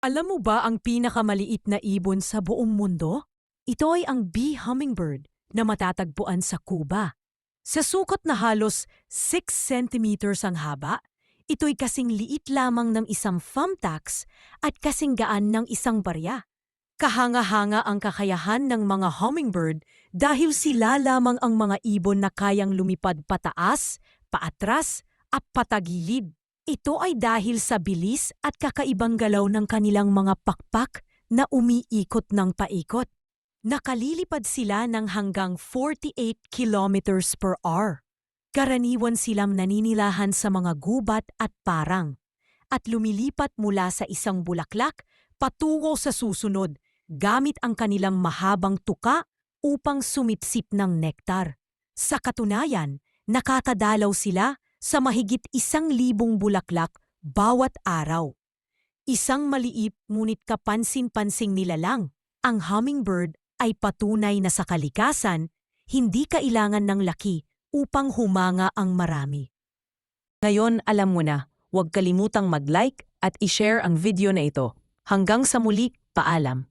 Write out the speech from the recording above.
Alam mo ba ang pinakamaliit na ibon sa buong mundo? Ito ay ang bee hummingbird na matatagpuan sa Cuba. Sa sukot na halos 6 centimeters ang haba, ito'y kasing liit lamang ng isang thumbtacks at kasing gaan ng isang barya. Kahanga-hanga ang kakayahan ng mga hummingbird dahil sila lamang ang mga ibon na kayang lumipad pataas, paatras, at patagilid. Ito ay dahil sa bilis at kakaibang galaw ng kanilang mga pakpak na umiikot ng paikot. Nakalilipad sila ng hanggang 48 kilometers per hour. Karaniwan silang naninilahan sa mga gubat at parang at lumilipat mula sa isang bulaklak patungo sa susunod gamit ang kanilang mahabang tuka upang sumipsip ng nektar. Sa katunayan, nakakadalaw sila sa mahigit isang libong bulaklak bawat araw. Isang maliit ngunit kapansin-pansing nilalang, ang hummingbird ay patunay na sa kalikasan, hindi kailangan ng laki upang humanga ang marami. Ngayon alam mo na, huwag kalimutang mag-like at i-share ang video na ito. Hanggang sa muli, paalam.